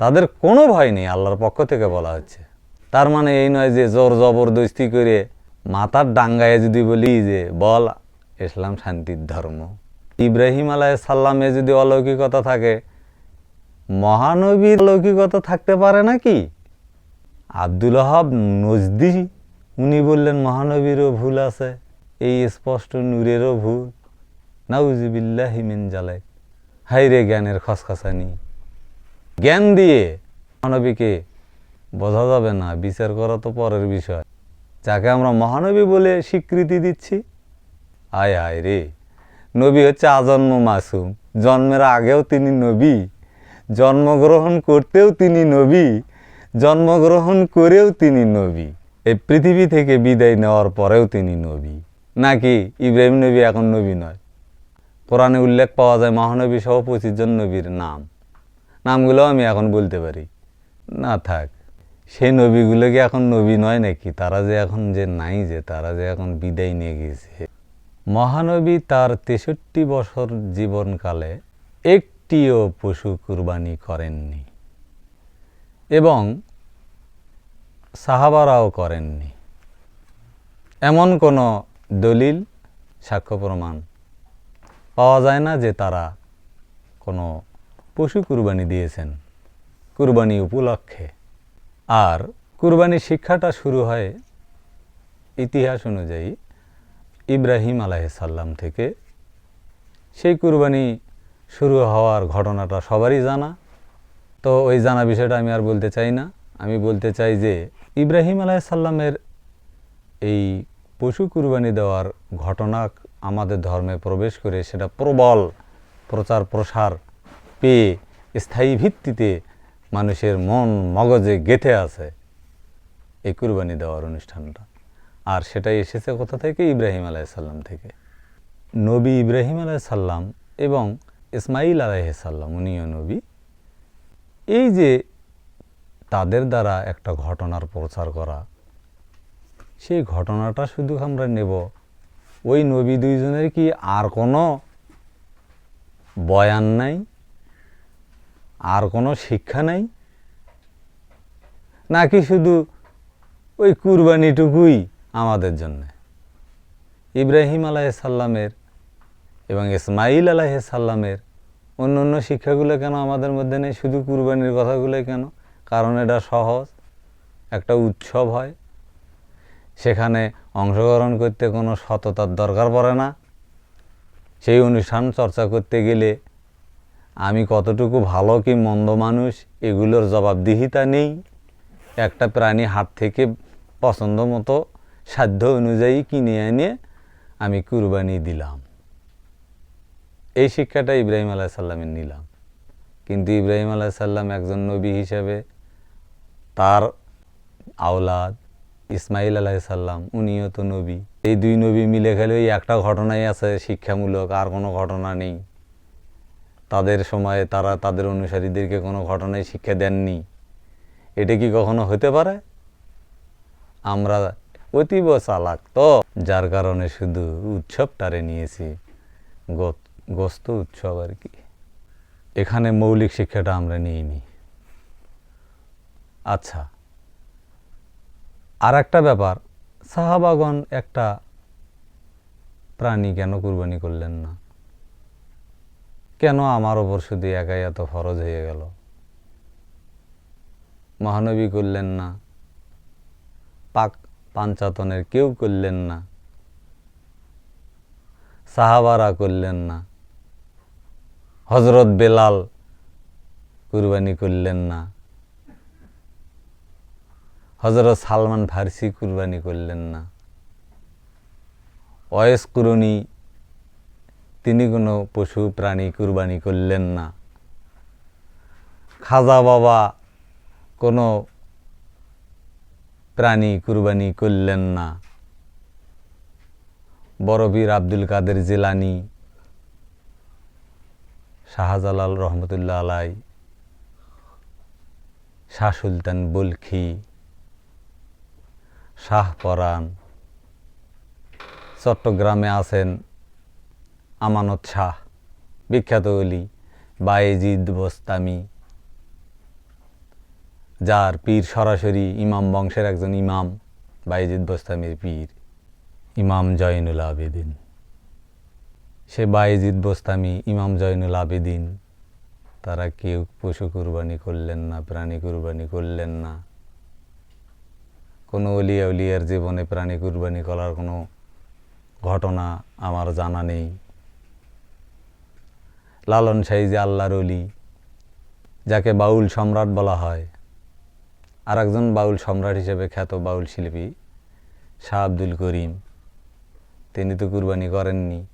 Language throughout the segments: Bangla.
তাদের কোনো ভয় নেই, আল্লাহর পক্ষ থেকে বলা হচ্ছে। তার মানে এই নয় যে জোর জবরদস্তি করে মাথার ডাঙ্গায় যদি বলি যে, বল, ইসলাম শান্তির ধর্ম। ইব্রাহিম আলাহ সাল্লামে যদি অলৌকিকতা থাকে, মহানবীর অলৌকিকতা থাকতে পারে নাকি? আব্দুল হাব নজদি, উনি বললেন, মহানবীরও ভুল আছে, এই স্পষ্ট নূরেরও ভুল। নাউজিবিল্লাহ মিন জালেক হাই রে জ্ঞানের খসখসানি। জ্ঞান দিয়ে মহানবীকে বোঝা যাবে না, বিচার করা তো পরের বিষয়। যাকে আমরা মহানবী বলে স্বীকৃতি দিচ্ছি আয় আয় রে। নবী হচ্ছে আজন্ম মাসুম, জন্মের আগেও তিনি নবী, জন্মগ্রহণ করতেও তিনি নবী, জন্মগ্রহণ করেও তিনি নবী, এই পৃথিবী থেকে বিদায় নেওয়ার পরেও তিনি নবী। নাকি ইব্রাহিম নবী এখন নবী নয়? কোরআনে উল্লেখ পাওয়া যায় মহানবী সহ পঁচিশ জন নবীর নাম। নামগুলো আমি এখন বলতে পারি। না থাক, সেই নবীগুলো কি এখন নবী নয় নাকি? তারা যে এখন যে নাই যে, তারা যে এখন বিদায় নিয়ে গেছে। মহানবী তার তেষট্টি বছর জীবনকালে একটিও পশু কুরবানি করেননি এবং সাহাবারাও করেননি। এমন কোনো দলিল, সাক্ষ্য প্রমাণ পাওয়া যায় না যে তারা কোনো পশু কুরবানি দিয়েছেন, কুরবানি উপলক্ষে। আর কুরবানির শিক্ষাটা শুরু হয় ইতিহাস অনুযায়ী ইব্রাহিম আলাইসাল্লাম থেকে। সেই কুরবানি শুরু হওয়ার ঘটনাটা সবারই জানা। তো ওই জানা বিষয়টা আমি আর বলতে চাই না। আমি বলতে চাই যে ইব্রাহিম আলাইসাল্লামের এই পশু কুরবানি দেওয়ার ঘটনা আমাদের ধর্মে প্রবেশ করে সেটা প্রবল প্রচার প্রসার পেয়ে স্থায়ী ভিত্তিতে মানুষের মন মগজে গেঁথে আছে এই কুরবানি দেওয়ার অনুষ্ঠানটা। আর সেটাই এসেছে কোথা থেকে? ইব্রাহিম আলাইসাল্লাম থেকে। নবী ইব্রাহিম আলাইসাল্লাম এবং ইসমাইল আলাইসাল্লাম উনিও নবী। এই যে তাদের দ্বারা একটা ঘটনার প্রচার করা, সেই ঘটনাটা শুধু আমরা নেব। ওই নবী দুইজনের কি আর কোনো বয়ান নাই? আর কোনো শিক্ষা নাই? নাকি শুধু ওই কুরবানিটুকুই আমাদের জন্যে? ইব্রাহিম আলাইসাল্লামের এবং ইসমাইল আলাইসাল্লামের অন্য অন্য শিক্ষাগুলো কেন আমাদের মধ্যে নেই? শুধু কুরবানির কথাগুলো কেন? কারণ এটা সহজ, একটা উৎসব হয়। সেখানে অংশগ্রহণ করতে কোনো সততার দরকার পড়ে না। সেই অনুষ্ঠান চর্চা করতে গেলে আমি কতটুকু ভালো কি মন্দ মানুষ, এগুলোর জবাবদিহিতা নেই। একটা প্রাণী হাট থেকে পছন্দ মতো সাধ্য অনুযায়ী কিনে এনে আমি কুরবানি দিলাম। এই শিক্ষাটা ইব্রাহিম আলাইসাল্লামের নিলাম। কিন্তু ইব্রাহিম আলাইসাল্লাম একজন নবী হিসাবে তার আওলাদ ইসমাইল আলাইসাল্লাম উনিও তো নবী। এই দুই নবী মিলে খেলে ওই একটা ঘটনাই আছে শিক্ষামূলক, আর কোনো ঘটনা নেই। তাদের সময়ে তারা তাদের অনুসারীদেরকে কোনো ঘটনায় শিক্ষা দেননি। এটা কি কখনো হতে পারে? আমরা অতীব চালাক তো, যার কারণে শুধু উৎসবটারে নিয়েছি। গোস্ত উৎসব আর কি। এখানে মৌলিক শিক্ষাটা আমরা নিইনি। আচ্ছা আর একটা ব্যাপার। সাহাবাগন একটা প্রাণী কেন কুরবানি করলেন না? কেন আমার ওপর শুধু একাই এত ফরজ হয়ে গেল? মহানবী করলেন না। পাক পাঞ্চাতনের কেউ করলেন না। সাহাবারা করলেন না। হজরত বেলাল কুরবানি করলেন না। হজরত সালমান ফার্সি কুরবানি করলেন না। ওয়েস কুরুনি তিনি কোনো পশু প্রাণী কুরবানি করলেন না। খাজা বাবা কোনো প্রাণী কুরবানি করলেন না। বড়বীর আব্দুল কাদের জিলানি, শাহজালাল রহমতুল্লাহ আলাই, শাহ সুলতান বুলখি, শাহ পরাণ, চট্টগ্রামে আছেন আমানত শাহ, বিখ্যাত অলি বায়েজিদ বোস্তামি, যার পীর সরাসরি ইমাম বংশের একজন ইমাম বাইজিদ বোস্তামির পীর, ইমাম জয়নুল আবেদিন। সে বায়েজিদ বোস্তামি, ইমাম জয়নুল আবেদিন, তারা কেউ পশু কুরবানি করলেন না, প্রাণী কুরবানি করলেন না। কোনো অলিয়া উলিয়ার জীবনে প্রাণী কুরবানি করার কোনো ঘটনা আমার জানা নেই। লালন শাহী যে আল্লাহর অলি যাকে বাউল সম্রাট বলা হয়। আর একজন বাউল সম্রাট হিসেবে খ্যাত বাউল শিল্পী শাহ আব্দুল করিম। তিনি তো কুরবানি করেননি।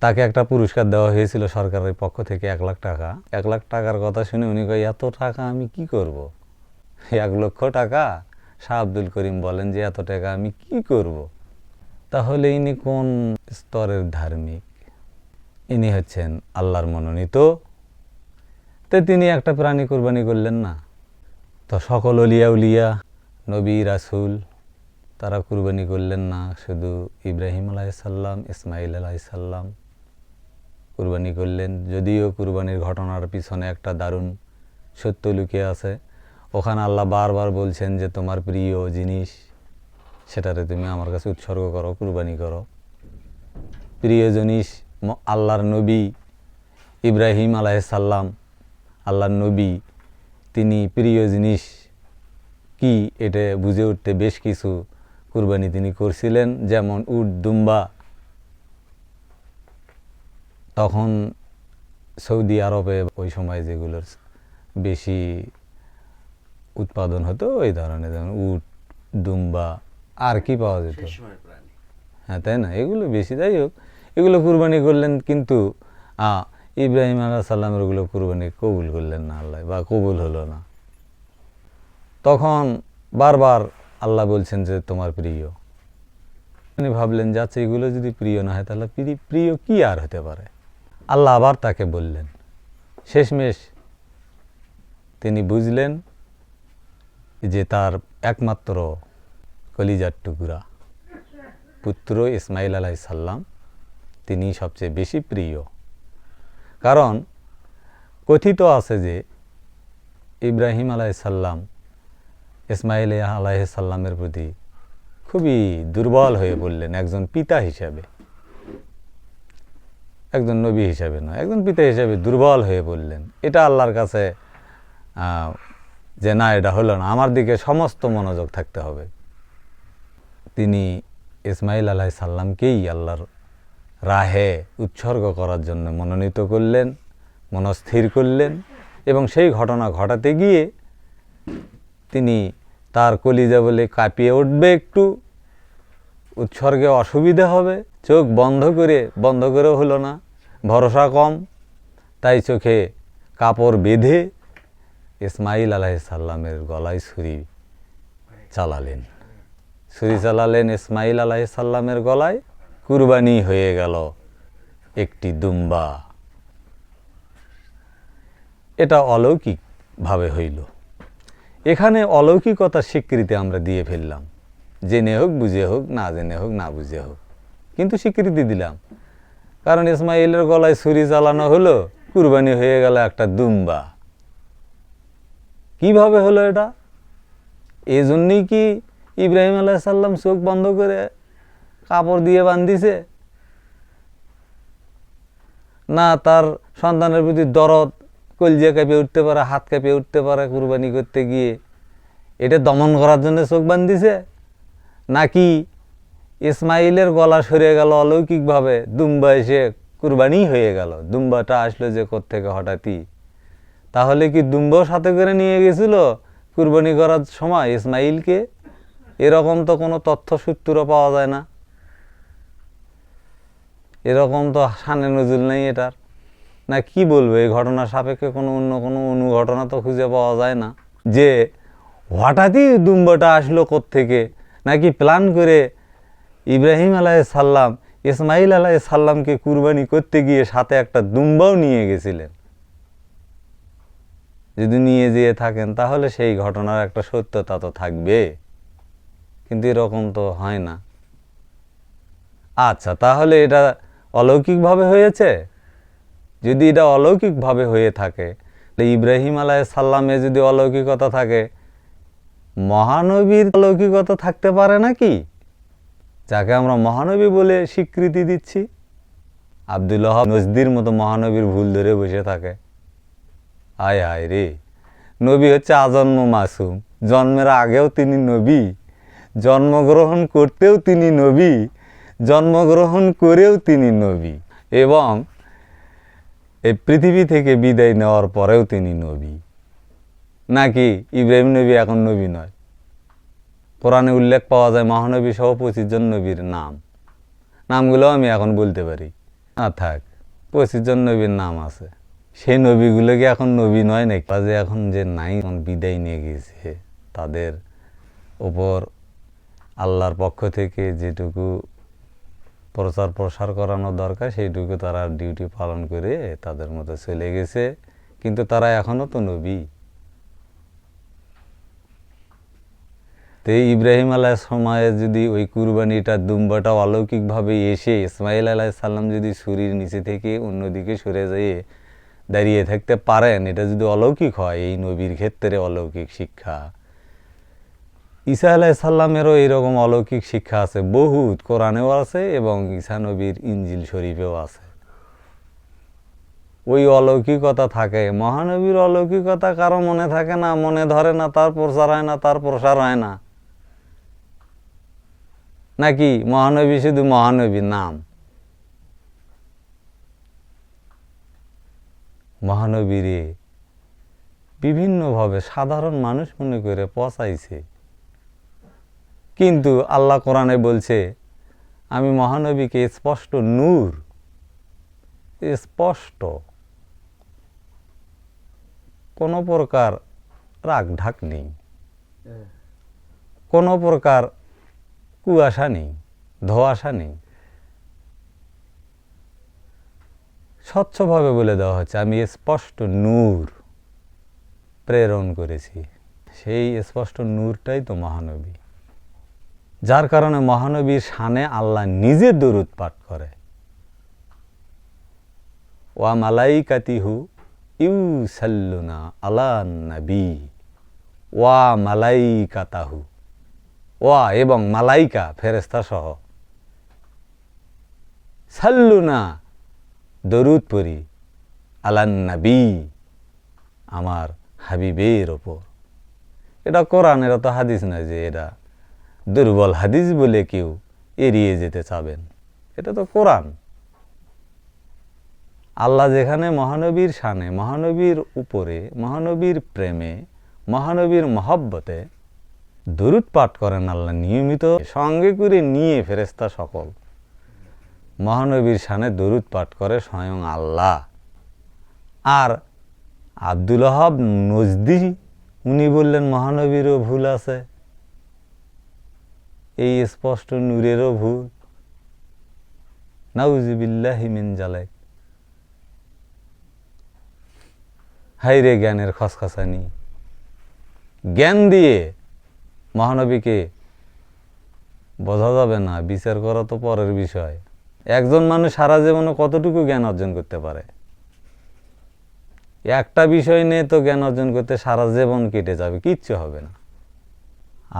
তাকে একটা পুরস্কার দেওয়া হয়েছিল সরকারের পক্ষ থেকে এক লাখ টাকা। এক লাখ টাকার কথা শুনে উনি কয়, এত টাকা আমি কি করব। এক লক্ষ টাকা শাহ আব্দুল করিম বলেন যে, এত টাকা আমি কি করব। তাহলে ইনি কোন স্তরের ধার্মিক? ইনি হচ্ছেন আল্লাহর মনোনীত। তো তিনি একটা প্রাণী কোরবানি করলেন না? তো সকল অলিয়া উলিয়া, নবী, রাসুল, তারা কুরবানি করলেন না? শুধু ইব্রাহিম আলাইসাল্লাম ইসমাইল আলাইসাল্লাম কুরবানি করলেন। যদিও কুরবানির ঘটনার পিছনে একটা দারুণ সত্য লুকিয়ে আছে। ওখানে আল্লাহ বারবার বলছেন যে, তোমার প্রিয় জিনিস, সেটারে তুমি আমার কাছে উৎসর্গ করো, কুরবানি করো। প্রিয় জিনিস আল্লাহর নবী ইব্রাহিম আলাইসাল্লাম আল্লাহর নবী তিনি প্রিয় জিনিস কি এটা বুঝে উঠতে বেশ কিছু কুরবানি তিনি করছিলেন যেমন উট দুম্বা। তখন সৌদি আরবে ওই সময় যেগুলোর বেশি উৎপাদন হতো ওই ধরনের যেমন উট দুম্বা আর কি পাওয়া যেত? হ্যাঁ তাই না? এগুলো বেশি যাই হোক। এগুলো কুরবানি করলেন কিন্তু ইব্রাহিম আলাহ সাল্লামের ওগুলো কুরবানি কবুল করলেন না আল্লাহ, বা কবুল হলো না। তখন বারবার আল্লাহ বলছেন যে, তোমার প্রিয়। তিনি ভাবলেন যাচ্ছে এগুলো যদি প্রিয় না হয়, তাহলে প্রি- প্রিয় কি আর হতে পারে? আল্লাহ আবার তাকে বললেন, শেষমেশ তিনি বুঝলেন যে, তার একমাত্র কলিজার টুকুরা, পুত্র ইসমাইল আলাই সাল্লাম তিনি সবচেয়ে বেশি প্রিয়। কারণ কথিত আছে যে ইব্রাহিম আলাই সাল্লাম ইসমাইল আলাহ সাল্লামের প্রতি খুবই দুর্বল হয়ে পড়লেন একজন পিতা হিসাবে। একজন নবী হিসাবে নয়, একজন পিতা হিসাবে দুর্বল হয়ে পড়লেন। এটা আল্লাহর কাছে যে না, এটা হলো না, আমার দিকে সমস্ত মনোযোগ থাকতে হবে। তিনি ইসমাইল আলাহ সাল্লামকেই আল্লাহর রাহে উৎসর্গ করার জন্য মনোনীত করলেন, মনস্থির করলেন এবং সেই ঘটনা ঘটাতে গিয়ে তিনি তার কলিজা বলে কাঁপিয়ে উঠবে একটু। উৎসর্গে অসুবিধা হবে, চোখ বন্ধ করে, বন্ধ করেও হলো না, ভরসা কম, তাই চোখে কাপড় বেঁধে ইসমাইল আলাইসাল্লামের গলায় ছুরি চালালেন। ছুরি চালালেন ইসমাইল আলাইসাল্লামের গলায়। কুরবানি হয়ে গেল একটি দুম্বা। এটা অলৌকিকভাবে হইল। এখানে অলৌকিকতার স্বীকৃতি আমরা দিয়ে ফেললাম। জেনে হোক, বুঝে হোক, না জেনে হোক, না বুঝে হোক। কিন্তু স্বীকৃতি দিলাম। কারণ ইসমাইলের গলায় ছুরি চালানো হলো, কুরবানি হয়ে গেল একটা দুম্বা। কীভাবে হলো এটা? এই জন্যই কি ইব্রাহিম আলাহ সাল্লাম চোখ বন্ধ করে কাপড় দিয়ে বান্ধিছে। না, তার সন্তানের প্রতি দরদ, কলজিয়া কাঁপিয়ে উঠতে পারে, হাত কাঁপিয়ে উঠতে পারে কুরবানি করতে গিয়ে। এটা দমন করার জন্য চোখ বান্ধিছে? নাকি ইসমাইলের গলা সরে গেল অলৌকিকভাবে, দুম্বা এসে কুরবানি হয়ে গেল, দুম্বাটা আসলো যে থেকে হঠাৎই? তাহলে কি দুম্বাও সাথে করে নিয়ে গেছিল কুরবানি করার সময় ইসমাইলকে? এরকম তো কোনো তথ্য সূত্র পাওয়া যায় না। এরকম তো সানে নজুল নেই এটার। না, কি বলব? এই ঘটনার সাপেক্ষে কোনো অন্য কোনো অনুঘটনা তো খুঁজে পাওয়া যায় না। যে হঠাৎই দুম্বাটা আসলো থেকে নাকি প্ল্যান করে ইব্রাহিম আলাহ সাল্লাম ইসমাইল আলাহ সাল্লামকে কুরবানি করতে গিয়ে সাথে একটা দুম্বাও নিয়ে গেছিলেন। যদি নিয়ে যেয়ে থাকেন, তাহলে সেই ঘটনার একটা সত্যতা তো থাকবে। কিন্তু এরকম তো হয় না। আচ্ছা তাহলে এটা অলৌকিকভাবে হয়েছে? যদি এটা অলৌকিকভাবে হয়ে থাকে ইব্রাহিম আলাহ সাল্লামে যদি অলৌকিকতা থাকে, মহানবীর অলৌকিকতা থাকতে পারে নাকি? যাকে আমরা মহানবী বলে স্বীকৃতি দিচ্ছি। আবদুল্লাহ নজদির মতো মহানবীর ভুল ধরে বসে থাকে। আয় আয় রে, নবী হচ্ছে আজন্ম মাসুম। জন্মের আগেও তিনি নবী, জন্মগ্রহণ করতেও তিনি নবী। জন্মগ্রহণ করেও তিনি নবী এবং এই পৃথিবী থেকে বিদায় নেওয়ার পরেও তিনি নবী। নাকি ইব্রাহিম নবী এখন নবী নয়? কোরআনে উল্লেখ পাওয়া যায় মহানবী সহ পঁচিশ জন নবীর নাম। নামগুলো আমি এখন বলতে পারি। না থাক, পঁচিশ জন নবীর নাম আছে। সেই নবীগুলো কি এখন নবী নয় নাকি? যে এখন যে নাই, এখন বিদায় নিয়ে গেছে তাদের ওপর আল্লাহর পক্ষ থেকে যেটুকু প্রচার প্রসার করানো দরকার, সেইটুকু তারা ডিউটি পালন করে তাদের মতো চলে গেছে। কিন্তু তারা এখনও তো নবী। তো এই ইব্রাহিম আলাহ সময়ে যদি ওই কুরবানিটা দুম্বাটা অলৌকিকভাবে এসে ইসমাইল আলাহ সাল্লাম যদি ছুরির নিচে থেকে অন্যদিকে সরে যেয়ে দাঁড়িয়ে থাকতে পারেন, এটা যদি অলৌকিক হয়, এই নবীর ক্ষেত্রে অলৌকিক শিক্ষা। ঈসা আলাহ সাল্লামেরও এইরকম অলৌকিক শিক্ষা আছে। বহুত কোরআনেও আছে এবং ঈসা নবীর ইঞ্জিল শরীফেও আছে। ওই অলৌকিকতা থাকে। মহানবীর অলৌকিকতা কারও মনে থাকে না, মনে ধরে না, তার প্রচার হয় না, তার প্রসার হয় না। নাকি মহানবী শুধু মহানবী নাম? মহানবীরে বিভিন্নভাবে সাধারণ মানুষ মনে করে পচাইছে। কিন্তু আল্লাহ কোরআনে বলছে, আমি মহানবীকে স্পষ্ট নূর, স্পষ্ট কোনো প্রকার রাগ ঢাক নেই, কোনো প্রকার কুয়াশা নেই, ধোয়াশা নেই। স্বচ্ছভাবে বলে দেওয়া হচ্ছে, আমি স্পষ্ট নূর প্রেরণ করেছি। সেই স্পষ্ট নূরটাই তো মহানবী। যার কারণে মহানবীর শানে আল্লাহ নিজে দরুদ পাঠ করে। ওয়া মালাইকাতিহু ইউ সাল্লুনা আলা নবী। ওয়া মালাইকাতাহু। ওয়া এবং মালাইকা ফেরেস্তা সহ। সাল্লুনা দরুদ পরি আলান নবী, আমার হাবিবের ওপর। এটা কোরআন, এটা তো হাদিস নয় যে এটা দুর্বল হাদিস বলে কেউ এড়িয়ে যেতে চাবেন। এটা তো কোরআন। আল্লাহ যেখানে মহানবীর শানে, মহানবীর উপরে, মহানবীর প্রেমে, মহানবীর মহব্বতে দরুদ পাঠ করেন আল্লাহ নিয়মিত, সঙ্গে করে নিয়ে ফেরেস্তা সকল। মহানবীর শানে দরুদ পাঠ করে স্বয়ং আল্লাহ। আর আব্দুল হাব নজদি, উনি বললেন, মহানবীরও ভুল আছে। এই স্পষ্ট নূরেরও ভুল। নাউজিবিল্লাহি মিন জালেক হাই রে জ্ঞানের খসখসানি। জ্ঞান দিয়ে মহানবীকে বোঝা যাবে না, বিচার করা তো পরের বিষয়। একজন মানুষ সারা জীবনে কতটুকু জ্ঞান অর্জন করতে পারে? একটা বিষয় নিয়ে তো জ্ঞান অর্জন করতে সারা জীবন কেটে যাবে, কিচ্ছু হবে না।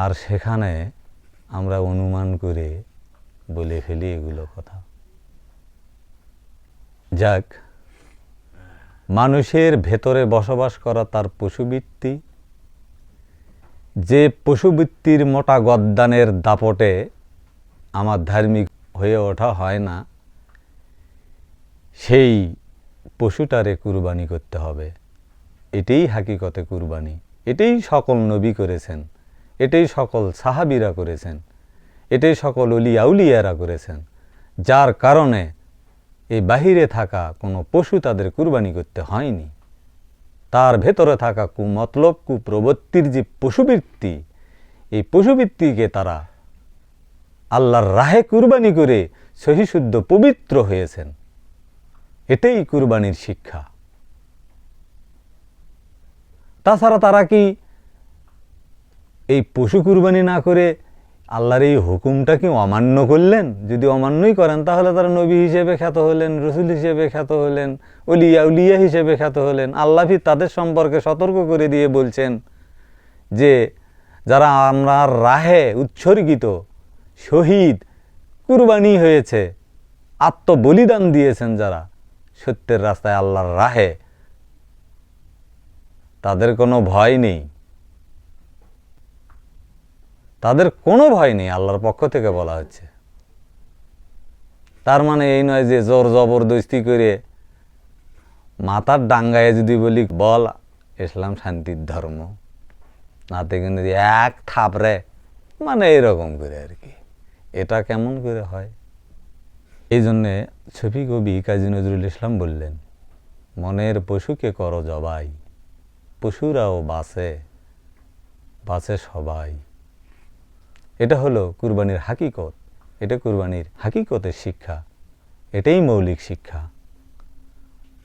আর সেখানে আমরা অনুমান করে বলে ফেলি এগুলো কথা। যাক, মানুষের ভেতরে বসবাস করা তার পশুবৃত্তি, যে পশুবৃত্তির মোটা গদ্দানের দাপটে আমার ধার্মিক হয়ে ওঠা হয় না, সেই পশুটারে কুরবানি করতে হবে। এটাই হাকিকতে কুরবানি। এটাই সকল নবী করেছেন। এটাই সকল সাহাবিরা করেছেন। এটাই সকল অলিয়া উলিয়ারা করেছেন। যার কারণে এই বাহিরে থাকা কোনো পশু তাদের কুরবানি করতে হয়নি। তার ভেতরে থাকা কুমতলব, কুপ্রবৃত্তির যে পশুবৃত্তি, এই পশুবৃত্তিকে তারা আল্লাহর রাহে কুরবানি করে সহিশুদ্ধ, পবিত্র হয়েছেন। এটাই কুরবানির শিক্ষা। তাছাড়া তারা কি এই পশু কুরবানি না করে আল্লাহর এই হুকুমটা কি অমান্য করলেন? যদি অমান্যই করেন, তাহলে তারা নবী হিসেবে খ্যাত হলেন, রসুল হিসেবে খ্যাত হলেন উলিয়া উলিয়া হিসেবে খ্যাত হলেন। আল্লাহ তাদের সম্পর্কে সতর্ক করে দিয়ে বলছেন যে, যারা আমরা রাহে উৎসর্গিত, শহীদ, কুরবানি হয়েছে, আত্মবলিদান দিয়েছেন যারা, সত্যের রাস্তায় আল্লাহর রাহে, তাদের কোনো ভয় নেই। তাদের কোনো ভয় নেই, আল্লাহর পক্ষ থেকে বলা হচ্ছে। তার মানে এই নয় যে জোর জবরদস্তি করে মাথার ডাঙ্গায় যদি বলি, বল, ইসলাম শান্তির ধর্ম। নাতে কিন্তু এক থাপড়ে মানে এরকম করে আর কি। এটা কেমন করে হয়? এই জন্যে ছবি কবি কাজী নজরুল ইসলাম বললেন, মনের পশুকে করো জবাই, পশুরাও বাসে বাসে সবাই। এটা হলো কুরবানির হাকিকত। এটা কুরবানির হাকিকতের শিক্ষা। এটাই মৌলিক শিক্ষা।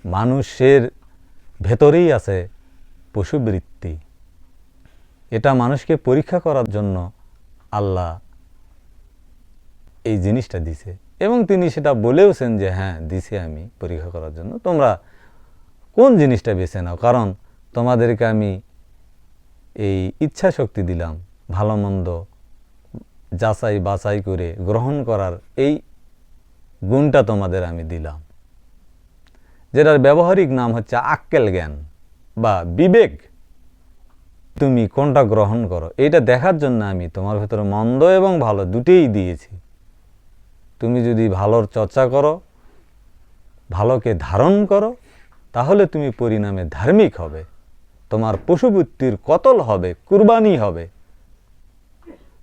মানুষের ভেতরেই আছে পশুবৃত্তি। এটা মানুষকে পরীক্ষা করার জন্য আল্লাহ এই জিনিসটা দিছে। এবং তিনি সেটা বলেওছেন যে হ্যাঁ দিছি আমি পরীক্ষা করার জন্য। তোমরা কোন জিনিসটা বেছে নাও? কারণ তোমাদেরকে আমি এই ইচ্ছা শক্তি দিলাম, ভালো মন্দ যাচাই বাছাই করে গ্রহণ করার এই গুণটা তোমাদের আমি দিলাম। যেটার ব্যবহারিক নাম হচ্ছে আক্কেল জ্ঞান বা বিবেক। তুমি কোনটা গ্রহণ করো এটা দেখার জন্য আমি তোমার ভেতরে মন্দ এবং ভালো দুটেই দিয়েছি। তুমি যদি ভালোর চর্চা করো, ভালোকে ধারণ করো, তাহলে তুমি পরিণামে ধার্মিক হবে। তোমার পশুবৃত্তির কতল হবে, কুরবানি হবে।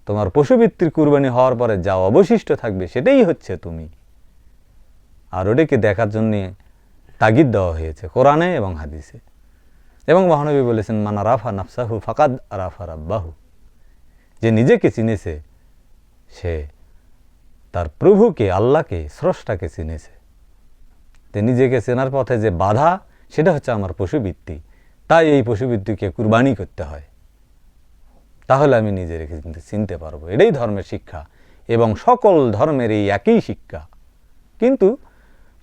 তোমার পশুবৃত্তির কুরবানি হওয়ার পরে যা অবশিষ্ট থাকবে সেটাই হচ্ছে তুমি। আর ওটাকে দেখার জন্যে তাগিদ দেওয়া হয়েছে কোরআনে এবং হাদিসে। এবং মহানবী বলেছেন, মানা রাফা নাফসাহু ফাকাদ রাফা রাব্বাহু। যে নিজেকে চিনেছে, সে তার প্রভুকে, আল্লাহকে, স্রষ্টাকে চিনেছে। তে নিজেকে চেনার পথে যে বাধা, সেটা হচ্ছে আমার পশুবৃত্তি। তাই এই পশুবৃত্তিকে কুরবানি করতে হয়। তাহলে আমি নিজেকে চিনতে চিনতে পারব। এটাই ধর্মের শিক্ষা এবং সকল ধর্মের এই একই শিক্ষা। কিন্তু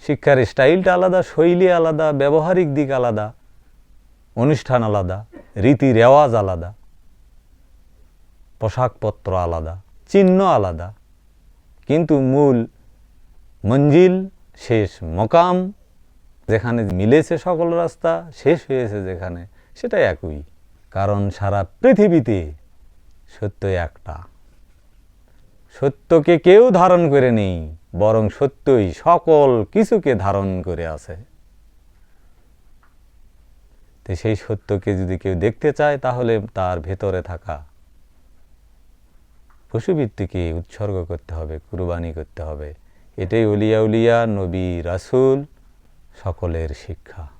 শিক্ষার স্টাইলটা আলাদা, শৈলী আলাদা, ব্যবহারিক দিক আলাদা, অনুষ্ঠান আলাদা রীতি রেওয়াজ আলাদা, পোশাকপত্র আলাদা, চিহ্ন আলাদা। কিন্তু মূল মঞ্জিল, শেষ মকাম, যেখানে মিলেছে সকল রাস্তা, শেষ হয়েছে যেখানে সেটা একই। কারণ সারা পৃথিবীতে সত্য একটা। সত্যকে কেউ ধারণ করে নেই, বরং সত্যই সকল কিছুকে ধারণ করে আছে। তো সেই সত্যকে যদি কেউ দেখতে চায়, তাহলে তার ভেতরে থাকা পশুবৃত্তিকে উৎসর্গ করতে হবে, কুরবানি করতে হবে। এটাই উলিয়া উলিয়া, নবী রাসূল, সকলের শিক্ষা।